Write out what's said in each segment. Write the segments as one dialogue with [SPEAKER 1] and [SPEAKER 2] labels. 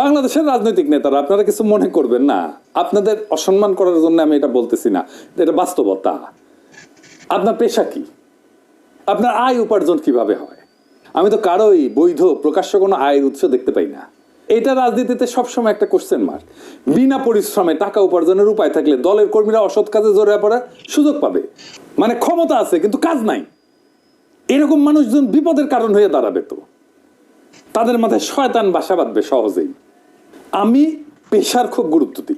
[SPEAKER 1] বাংলাদেশের রাজনৈতিক নেতারা, আপনারা কিছু মনে করবেন না। আপনাদের অসম্মান করার জন্য আমি এটা বলতেছি না। এটা বাস্তবতা। আপনার পেশা কি? আপনার আয় উপার্জন কীভাবে হয়? আমি তো কারোই বৈধ, প্রকাশ্য কোনো আয়ের উৎস দেখতে পাই না। এটা রাজনীতিতে সবসময় একটা কোশ্চেন মার্ক বিনা পরিশ্রমে টাকা উপার্জনের উপায় থাকলে দলের কর্মীরা অসৎ কাজে জড়িয়ে পড়ার সুযোগ পাবে। মানে ক্ষমতা আছে, কিন্তু কাজ নাই। এরকম মানুষজন বিপদের কারণ হয়ে দাঁড়াবে তো। তাদের মাথায় শয়তান বাসা বাঁধবে সহজেই। আমি পেশার খুব গুরুত্ব দিই।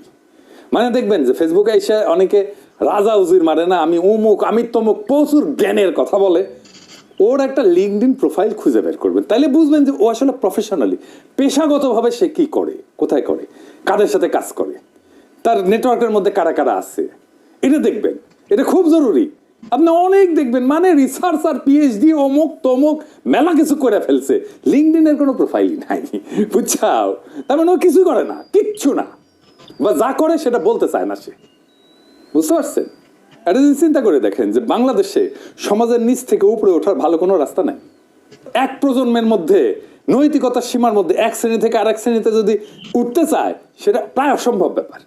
[SPEAKER 1] মানে দেখবেন যে ফেসবুকে এসে অনেকে রাজা উজির মারে না, আমি উমুক, আমি তমুক, প্রচুর জ্ঞানের কথা বলে। ওর একটা লিঙ্কডিন প্রোফাইল খুঁজে বের করবেন। তাহলে বুঝবেন যে ও আসলে প্রফেশনালি পেশাগতভাবে সে কি করে, কোথায় করে, কাদের সাথে কাজ করে, তার নেটওয়ার্কের মধ্যে কারা কারা আছে। এটা দেখবেন। এটা খুব জরুরি। আপনি অনেক দেখবেন মানে রিসার্চ আর পিএইচডি অমুক তমুক, মেলা কিছু করে ফেলছে। লিঙ্কডিনের কোনো প্রোফাইলই নাই, বুঝছাও? তার মানে ও কিছু করে না, কিচ্ছু না। বা যা করে সেটা বলতে চায় না সে। বুঝতে পারছেন? এটা যদি চিন্তা করে দেখেন যে বাংলাদেশে সমাজের নিচ থেকে উপরে ওঠার ভালো কোনো রাস্তা নাই। এক প্রজন্মের মধ্যে, নৈতিকতার সীমার মধ্যে এক শ্রেণি থেকে আরেক শ্রেণীতে যদি উঠতে চায়, সেটা প্রায় অসম্ভব ব্যাপার।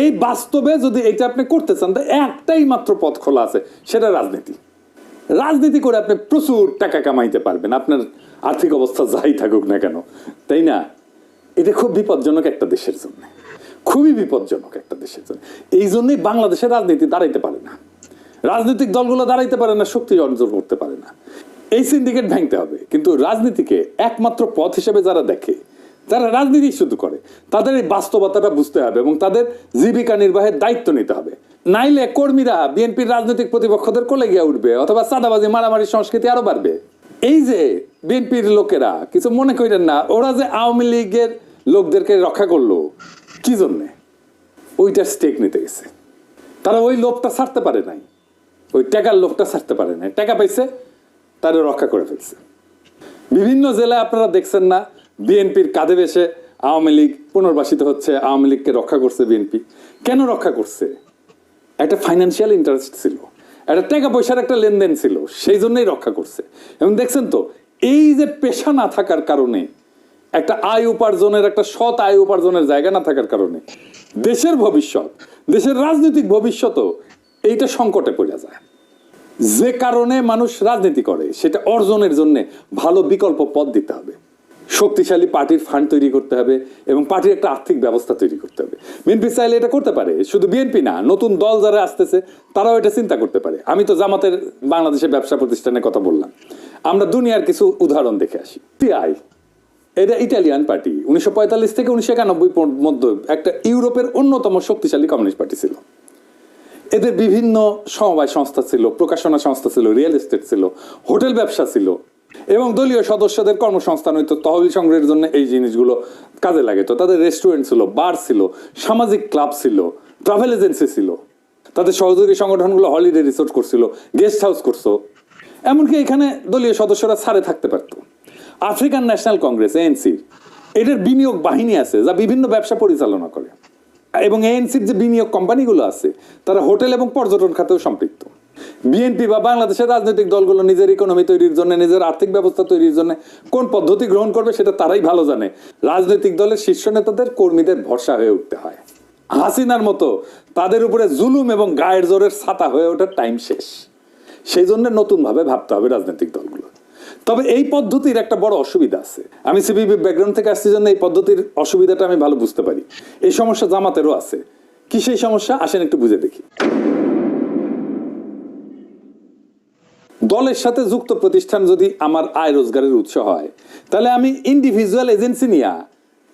[SPEAKER 1] এই বাস্তবে যদি এটা আপনি করতে চান, তো একটাই মাত্র পথ খোলা আছে, সেটা রাজনীতি। রাজনীতি করে আপনি প্রচুর টাকা কামাইতে পারবেন, আপনার আর্থিক অবস্থা যাই থাকুক না কেন, তাই না? এটা খুব বিপজ্জনক একটা দেশের জন্য, খুবই বিপজ্জনক একটা দেশের জন্য। এই জন্যই বাংলাদেশের রাজনীতি দাঁড়াইতে পারে না। রাজনৈতিক দলগুলো দাঁড়াইতে পারে না, শক্তি অর্জন করতে পারে না। এই সিন্ডিকেট ভাঙতে হবে, কিন্তু রাজনীতিকে একমাত্র পথ হিসেবে যারা দেখে যারা রাজনীতি শুধু করে, তাদের এই বাস্তবতাটা বুঝতে হবে এবং তাদের জীবিকা নির্বাহের দায়িত্ব নিতে হবে। নাইলে কর্মীরা বিএনপির রাজনৈতিক প্রতিপক্ষদের কোলে গিয়ে উঠবে, অথবা চাঁদাবাজি মারামারি সংস্কৃতি আরও বাড়বে। এই যে বিএনপির লোকেরা, কিছু মনে করেন না, ওরা যে আওয়ামী লীগের লোকদেরকে রক্ষা করল, কি জন্যে? ওইটার স্টেক নিতে গেছে। তারা ওই লোকটা ছাড়তে পারে নাই। ওই টাকার লোকটা ছাড়তে পারে নাই। টাকা পাইছে, তারা রক্ষা করে ফেলছে। বিভিন্ন জেলায় আপনারা দেখছেন না, বিএনপির কাঁধে বেসে আওয়ামী লীগ পুনর্বাসিত হচ্ছে, আওয়ামী লীগকে রক্ষা করছে বিএনপি। কেন রক্ষা করছে? একটা ফাইন্যান্সিয়াল ইন্টারেস্ট ছিল, একটা টাকা পয়সার একটা লেনদেন ছিল, সেই জন্যই রক্ষা করছে। এবং দেখছেন তো, এই যে পেশা না থাকার কারণে, একটা আয় উপার্জনের, একটা সৎ আয় উপার্জনের জায়গা না থাকার কারণে, দেশের ভবিষ্যৎ, দেশের রাজনৈতিক ভবিষ্যতও এইটা সংকটে পড়ে যায়। যে কারণে মানুষ রাজনীতি করে, সেটা অর্জনের জন্য ভালো বিকল্প পথ দিতে হবে। শক্তিশালী পার্টির ফান্ড তৈরি করতে হবে এবং পার্টির একটা আর্থিক ব্যবস্থা তৈরি করতে হবে। বিএনপি চাইলে এটা করতে পারে, শুধু বিএনপি না, নতুন দল যারা আসতেছে, তারাও এটা চিন্তা করতে পারে। আমি তো জামাতের বাংলাদেশের ব্যবসা প্রতিষ্ঠানের কথা বললাম। আমরা দুনিয়ার কিছু উদাহরণ দেখে আসি। টিআই এটা ইটালিয়ান পার্টি উনিশশো পঁয়তাল্লিশ থেকে উনিশশো একানব্বই মধ্যে একটা ইউরোপের অন্যতম শক্তিশালী কমিউনিস্ট পার্টি ছিল। এদের বিভিন্ন সমবায় সংস্থা ছিল, প্রকাশনা সংস্থা ছিল রিয়েল এস্টেট ছিল, হোটেল ব্যবসা ছিল এবং দলীয় সদস্যদের কর্মসংস্থান হইতো, তহবিল সংগ্রহের জন্য এই জিনিসগুলো কাজে লাগে। তো তাদের রেস্টুরেন্ট ছিল বার ছিল, সামাজিক ক্লাব ছিল ট্রাভেল এজেন্সি ছিল। তাদের সহযোগী সংগঠনগুলো হলিডে রিসোর্ট করছিল গেস্ট হাউস করছ এমনকি এখানে দলীয় সদস্যরা ছাড়ে থাকতে পারতো। আফ্রিকান ন্যাশনাল কংগ্রেস এএনসি এটার বিনিয়োগ বাহিনী আছে যা বিভিন্ন ব্যবসা পরিচালনা করে। এবং এএনসির যে বিনিয়োগ কোম্পানিগুলো আছে, তারা হোটেল এবং পর্যটন খাতেও সম্পৃক্ত। বিএনপি বা বাংলাদেশের রাজনৈতিক দলগুলো নিজের ইকোনমি তৈরির জন্য, নিজের আর্থিক ব্যবস্থা তৈরির জন্য কোন পদ্ধতি গ্রহণ করবে সেটা তারাই ভালো জানে। রাজনৈতিক দলের শীর্ষ নেতাদের কর্মীদের ভরসা হয়ে উঠতে হয়। হাসিনার মতো তাদের উপরে জুলুম এবং গায়ের জোরের ছাতা হয়ে ওঠার টাইম শেষ। সেই জন্য নতুনভাবে ভাবতে হবে রাজনৈতিক দলগুলো তবে এই পদ্ধতির একটা বড় অসুবিধা আছে। আমি সিবিবি ব্যাকগ্রাউন্ড থেকে আসছি জন্য এই পদ্ধতির অসুবিধাটা আমি ভালো বুঝতে পারি। এই সমস্যা জামাতেরও আছে। কি সেই সমস্যা? আসেন একটু বুঝে দেখি। দলের সাথে যুক্ত প্রতিষ্ঠান যদি আমার আয় রোজগারের উৎস হয়, তাহলে আমি ইন্ডিভিজুয়াল এজেন্সি নিয়ে,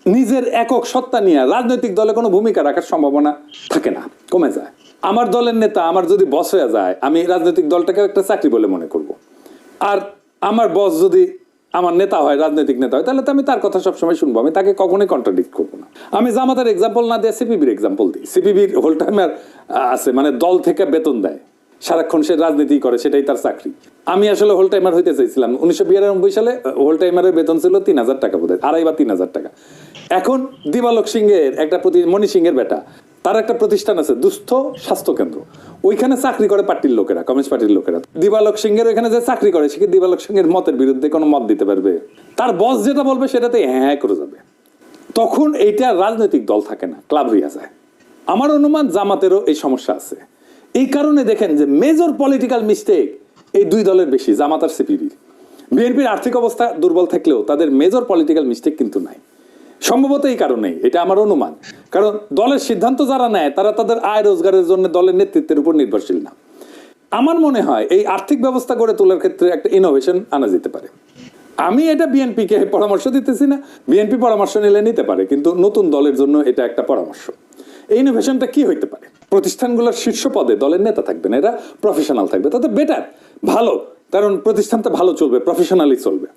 [SPEAKER 1] নিজের একক সত্তা নিয়ে রাজনৈতিক দলে কোনো ভূমিকা রাখার সম্ভাবনা থাকে না, কমে যায়। আমার দলের নেতা, আমার যদি বস হয়ে যায়, আমি রাজনৈতিক দলটাকে একটা চাকরি বলে মনে করব। আর আমার বস যদি আমার নেতা হয়, রাজনৈতিক নেতা হয়, তাহলে তো আমি তার কথা সবসময় শুনব। আমি তাকে কখনোই কন্ট্রাডিক্ট করব না। আমি জামাতের এক্সাম্পল না দিয়ে সিপিবির এক্সাম্পল দিই। সিপিবির হোল টাইমার আছে মানে দল থেকে বেতন দেয়। সারাক্ষণ সে রাজনীতি করে, সেটাই তার চাকরি। আমি আসলে হোল টাইমার হইতে চাইছিলাম। উনিশশো বিরানব্বই সালে হোল টাইমারের বেতন ছিল তিন হাজার টাকা বোধ আড়াই বা তিন হাজার টাকা। এখন দিবালক সিংহের, একটা প্রতি মণি সিংহের বেটা তার একটা প্রতিষ্ঠান আছে, দুস্থ স্বাস্থ্য কেন্দ্র। ওইখানে চাকরি করে পার্টির লোকেরা কমিউনিস্ট পার্টির লোকেরা। দিবালক সিংহের ওইখানে যে চাকরি করে, সে কি দিবালক সিংহের মতের বিরুদ্ধে কোনো মত দিতে পারবে? তার বস যেটা বলবে, সেটাতে হ্যাঁ হ্যাঁ করে যাবে। তখন এইটা রাজনৈতিক দল থাকে না, ক্লাব হইয়া যায়। আমার অনুমান, জামাতেরও এই সমস্যা আছে। এই কারণে দেখেন যে মেজর পলিটিক্যাল মিস্টেক এই দুই দলের বেশি, জামাত আর সিপিবির বিএনপির আর্থিক অবস্থা দুর্বল থাকলেও তাদের মেজর পলিটিক্যাল মিস্টেক কিন্তু নাই। সম্ভবত এই কারণে এটা আমার অনুমান। কারণ দলের সিদ্ধান্ত যারা নেয়, তারা তাদের আয় রোজগারের জন্য দলের নেতৃত্বের উপর নির্ভরশীল না। আমার মনে হয় এই আর্থিক ব্যবস্থা গড়ে তোলার ক্ষেত্রে একটা ইনোভেশন আনা যেতে পারে। আমি এটা বিএনপিকে পরামর্শ দিতেছি না। বিএনপি পরামর্শ নিলে নিতে পারে, কিন্তু নতুন দলের জন্য এটা একটা পরামর্শ। এই ইনোভেশনটা কি হইতে পারে? প্রতিষ্ঠানগুলোর শীর্ষ পদে দলের নেতা থাকবে না এরা প্রফেশনাল থাকবে, তাতে বেটার ভালো, কারণ প্রতিষ্ঠানটা ভালো চলবে প্রফেশনালি চলবে।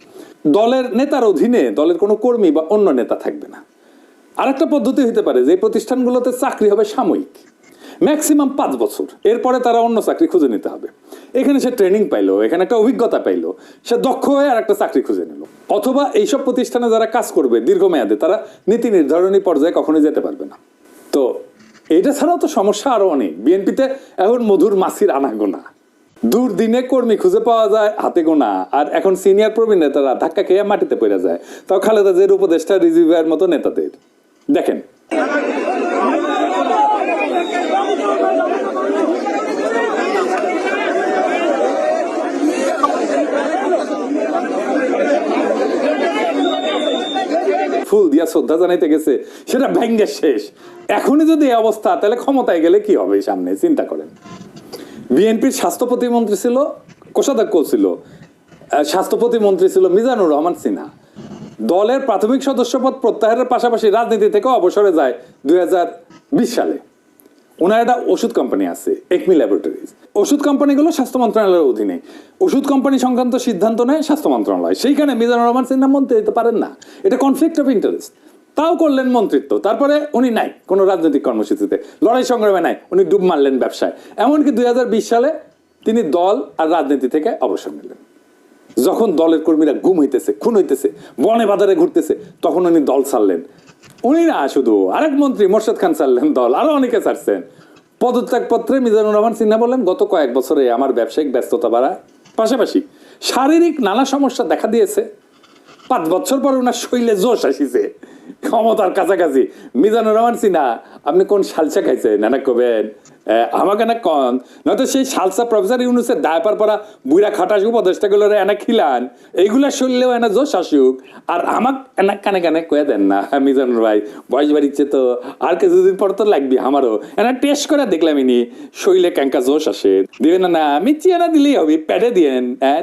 [SPEAKER 1] দলের নেতার অধীনে দলের কোনো কর্মী বা অন্য নেতা থাকবে না। আরেকটা পদ্ধতি হতে পারে যে প্রতিষ্ঠানগুলোতে চাকরি হবে সাময়িক, ম্যাক্সিমাম পাঁচ বছর। এরপরে তারা অন্য চাকরি খুঁজে নিতে হবে। এখানে সে ট্রেনিং পাইলো, এখানে একটা অভিজ্ঞতা পাইলো, সে দক্ষ হয়ে আর একটা চাকরি খুঁজে নিল। অথবা এইসব প্রতিষ্ঠানে যারা কাজ করবে দীর্ঘমেয়াদে, তারা নীতি নির্ধারণী পর্যায়ে কখনোই যেতে পারবে না। তো এটা ছাড়াও তো সমস্যা আরও অনেক। বিএনপিতে এখন মধুর মাসির আনাগোনা। দূর দিনে কর্মী খুঁজে পাওয়া যায় হাতে গোনা। আর এখন সিনিয়র প্রবীণ নেতারা ধাক্কা খেয়ে মাটিতে পড়ে যায়। তাও খালেদা জের উপদেষ্টা রিজিভার মতো নেতাদের। দেখেন। ফুল দিয়া শ্রদ্ধা জানাইতে গেছে, সেটা ভেঙ্গে শেষ। এখনই যদি অবস্থা, তাহলে ক্ষমতায় গেলে কি হবে সামনে? চিন্তা করেন। বিএনপির স্বাস্থ্য প্রতিমন্ত্রী ছিল, কোষাধ্যক্ষ ছিল স্বাস্থ্য প্রতিমন্ত্রী ছিল মিজানুর রহমান সিনহা। দলের প্রাথমিক সদস্যপদ প্রত্যাহারের পাশাপাশি রাজনীতি থেকে অবসরে যায় দুই হাজার বিশ সালে। ওনার একটা ওষুধ কোম্পানি আছে, একমি ল্যাবরেটরিজ। ওষুধ কোম্পানিগুলো স্বাস্থ্য মন্ত্রণালয়ের অধীনে ওষুধ কোম্পানি সংক্রান্ত সিদ্ধান্ত নেয় স্বাস্থ্য মন্ত্রণালয়। সেইখানে মিজানুর রহমান সিনহা মন্ত্রী দিতে পারেন না। এটা কনফ্লিক্ট অফ ইন্টারেস্ট তাও করলেন মন্ত্রিত্ব। তারপরে উনি নাই কোনো রাজনৈতিক কর্মসূচিতে। লড়াই সংগ্রামে নাই, উনি ডুব মারলেন ব্যবসায়। এমনকি দুই সালে তিনি দল আর রাজনীতি থেকে অবসর নিলেন। যখন দলের কর্মীরা গুম হইতেছে, খুন হইতেছে, বনে বাজারে ঘুরতেছে, তখন উনি দল ছাড়লেন। উনি না শুধু, আরেক মন্ত্রী মোর্শেদ খান ছাড়লেন দল, আরও অনেকে ছাড়ছেন। পদত্যাগপত্রে মিজানুর রহমান সিনহা বললেন, গত কয়েক বছরে আমার ব্যবসায়িক ব্যস্ততা বাড়া পাশাপাশি শারীরিক নানা সমস্যা দেখা দিয়েছে। পাঁচ বছর পর ওনার শৈলে জোশ আসিছে। ক্ষমতার কাছাকাছি। মিজানুর রহমান সিনহা, আপনি কোন সালসা খাইছেন? না কবেন? আমাকে না কন? নয়তো সেই সালসা প্রফেসর ইউনুসের দায়পার পরা বুড়া খাটাস উপদেষ্টা গুলোর এনা খিলান। এইগুলা শরীরেও এনা জোশ আসুক। আর আমাক এনা কানে কানে কয়ে দেন না, মিজানুর ভাই। বয়স বাড়িচ্ছে তো। আর কিছুদিন পর তো লাগবে আমারও। এনা টেস্ট করে দেখলাম ইনি। শরীরে ক্যাঙ্কা জোশ আসে। দিবেন না না আমি চিয়ানা দিলেই হবে প্যাডে দিয়েন। হ্যাঁ